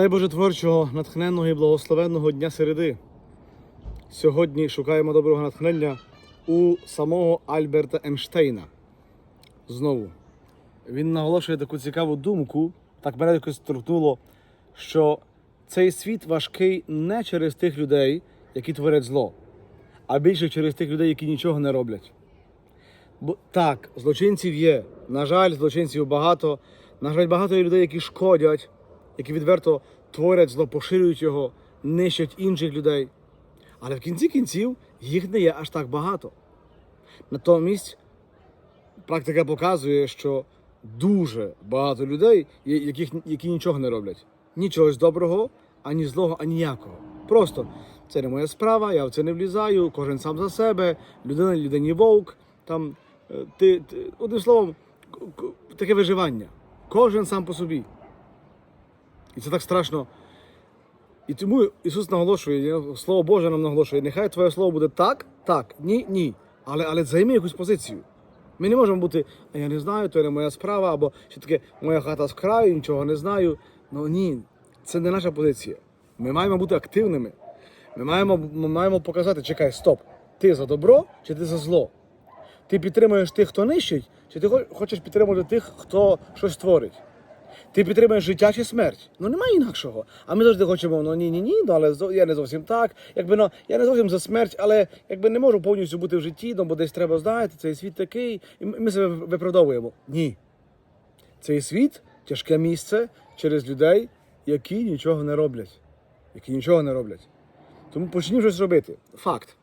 Дай Боже творчого, натхненного і благословенного дня середи. Сьогодні шукаємо доброго натхнення у самого Альберта Ейнштейна. Знову. Він наголошує таку цікаву думку, так мене якось торкнуло, що цей світ важкий не через тих людей, які творять зло, а більше через тих людей, які нічого не роблять. Бо так, злочинців є. На жаль, злочинців багато. На жаль, багато є людей, які шкодять, які відверто творять зло, поширюють його, нищать інших людей. Але в кінці кінців їх не є аж так багато. Натомість практика показує, що дуже багато людей, яких, які нічого не роблять. Нічогось доброго, ані злого, ані ніякого. Просто це не моя справа, я в це не влізаю, кожен сам за себе, людина людині вовк. Там е, ти, ти одним словом, таке виживання. Кожен сам по собі. І це так страшно. І тому Ісус наголошує, Слово Боже нам наголошує, нехай Твоє Слово буде так, так, ні, ні. Але, але займи якусь позицію. Ми не можемо бути, «А я не знаю, то не моя справа, або що таке моя хата з краю, нічого не знаю. Ну ні, це не наша позиція. Ми маємо бути активними. Ми маємо, ми маємо показати, чекай, стоп, ти за добро чи ти за зло? Ти підтримуєш тих, хто нищить, чи ти хо- хочеш підтримувати тих, хто щось творить? Ти підтримуєш життя чи смерть? Ну немає інакшого. А ми завжди хочемо, ну ні, ні, ні, ну але я не зовсім так. Якби ну я не зовсім за смерть, але якби не можу повністю бути в житті, ну бо десь треба знаєте, цей світ такий, і ми себе виправдовуємо. Ні. Цей світ тяжке місце через людей, які нічого не роблять. Які нічого не роблять. Тому почнімо щось робити. Факт.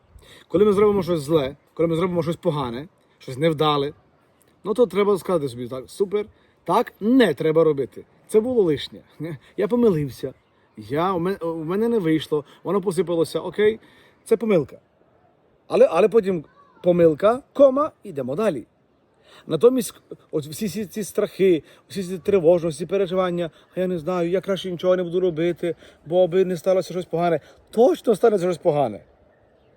Коли ми зробимо щось зле, коли ми зробимо щось погане, щось невдале, ну то треба сказати собі, так, супер, так не треба робити. Це було лишнє. Я помилився. Я, у, мене, у мене не вийшло, воно посипалося, окей, це помилка. Але, але потім помилка, кома, йдемо далі. Натомість, от всі ці, ці страхи, всі ці тривожності, переживання, а я не знаю, я краще нічого не буду робити, бо аби не сталося щось погане. Точно станеться щось погане.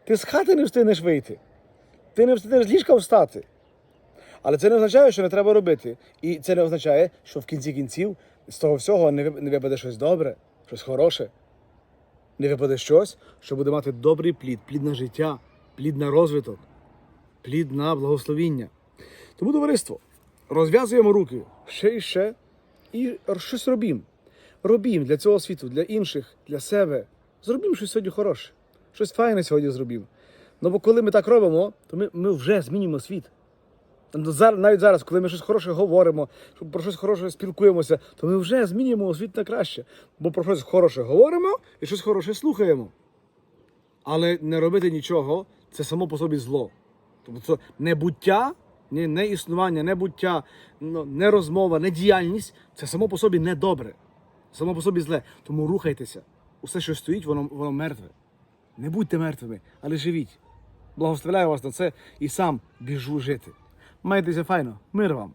Ти з хати не встигнеш вийти. Ти не встигнеш з ліжка встати. Але це не означає, що не треба робити. І це не означає, що в кінці кінців з того всього не випаде щось добре, щось хороше. Не випаде щось, що буде мати добрий плід, плід на життя, плід на розвиток, плід на благословіння. Тому, товариство, розв'язуємо руки ще і ще і щось робім. Робім для цього світу, для інших, для себе. Зробім щось сьогодні хороше. Щось файне сьогодні зробім. Ну бо коли ми так робимо, то ми, ми вже змінюємо світ. Навіть зараз, коли ми щось хороше говоримо, про щось хороше спілкуємося, то ми вже змінюємо світ на краще. Бо про щось хороше говоримо і щось хороше слухаємо. Але не робити нічого це само по собі зло. Тобто небуття, не, не існування, небуття, ну, не розмова, не діяльність це само по собі не добре. Само по собі зле. Тому рухайтеся. Усе, що стоїть, воно, воно мертве. Не будьте мертвими, але живіть. Благословляю вас на це і сам біжу жити. Майтеся файно, мир вам!